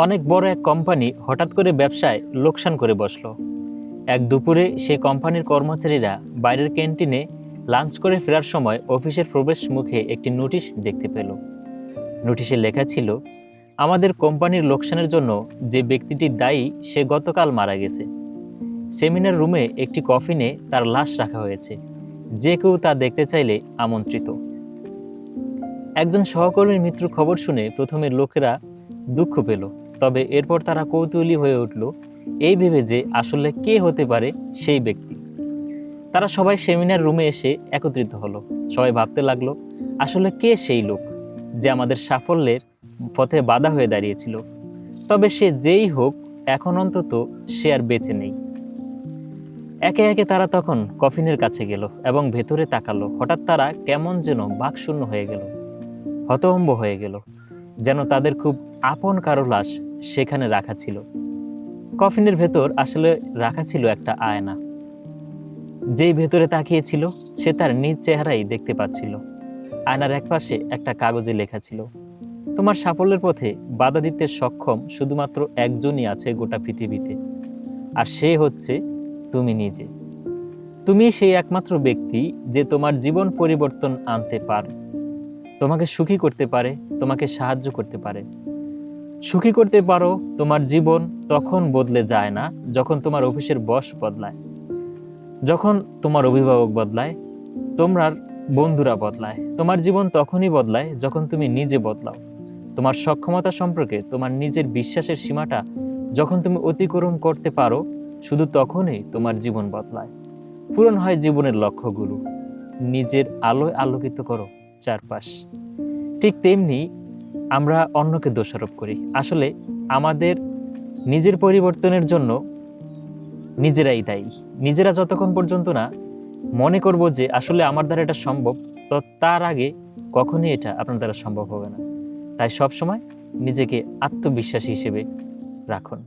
অনেক বড় এক কোম্পানি হঠাৎ করে ব্যবসায় লোকসান করে বসল। এক দুপুরে সেই কোম্পানির কর্মচারীরা বাইরের ক্যান্টিনে লাঞ্চ করে ফেরার সময় অফিসের প্রবেশ মুখে একটি নোটিশ দেখতে পেল। নোটিশে লেখা ছিল, আমাদের কোম্পানির লোকসানের জন্য যে ব্যক্তিটি দায়ী, সে গতকাল মারা গেছে। সেমিনার রুমে একটি কফিনে তার লাশ রাখা হয়েছে। যে কেউ তা দেখতে চাইলে আমন্ত্রিত। একজন সহকর্মীর মৃত্যুর খবর শুনে প্রথমে লোকেরা দুঃখ পেল। তবে এরপর তারা কৌতূহলী হয়ে উঠল, এই ভেবে যে আসলে কে হতে পারে সেই ব্যক্তি। তারা সবাই সেমিনার রুমে এসে একত্রিত হলো। সবাই ভাবতে লাগল, আসলে কে সেই লোক যে আমাদের সাফল্যের পথে বাধা হয়ে দাঁড়িয়েছিল? তবে সে যেই হোক, এখন অন্তত সে আর বেঁচে নেই। একে একে তারা তখন কফিনের কাছে গেল এবং ভেতরে তাকালো। হঠাৎ তারা কেমন যেন বাকশূন্য হয়ে গেল, হতভম্ব হয়ে গেল। যেন তাদের খুব আপন কারও লাশ সেখানে রাখা ছিল। কফিনের ভেতর আসলে রাখা ছিল একটা আয়না। যেই ভেতরে তাকিয়েছিল, সে তার নিজ চেহারাই দেখতে পাচ্ছিল। আয়নার একপাশে একটা কাগজে লেখা ছিল, তোমার সাফল্যের পথে বাধা দিতে সক্ষম শুধুমাত্র একজনই আছে গোটা পৃথিবীতে, আর সে হচ্ছে তুমি নিজে। তুমি সেই একমাত্র ব্যক্তি যে তোমার জীবন পরিবর্তন আনতে পারে। তোমাকে সুখী করতে পারে তোমাকে সাহায্য করতে পারে। সুখী করতে পারো, তোমার জীবন তখন বদলে যায় না, যখন তোমার অফিসের বস বদলায়। যখন তোমার অভিভাবক বদলায় তোমার বন্ধুরা বদলায়। তোমার জীবন তখনই বদলায় যখন তুমি নিজে বদলাও। তোমার সক্ষমতা সম্পর্কে, তোমার নিজের বিশ্বাসের সীমাটা যখন তুমি অতিক্রম করতে পারো, শুধু তখনই তোমার জীবন বদলায়। পূরণ হয় জীবনের লক্ষ্যগুলো। নিজের আলোয় আলোকিত করো চারপাশ। ঠিক তেমনি আমরা অন্যকে দোষারোপ করি। আসলে আমাদের নিজের পরিবর্তনের জন্য নিজেরাই দায়ী। নিজেরা যতক্ষণ পর্যন্ত না মনে করব যে আসলে আমার দ্বারা এটা সম্ভব, তো তার আগে কখনই এটা আপনার দ্বারা সম্ভব হবে না। তাই সবসময় নিজেকে আত্মবিশ্বাসী হিসেবে রাখুন।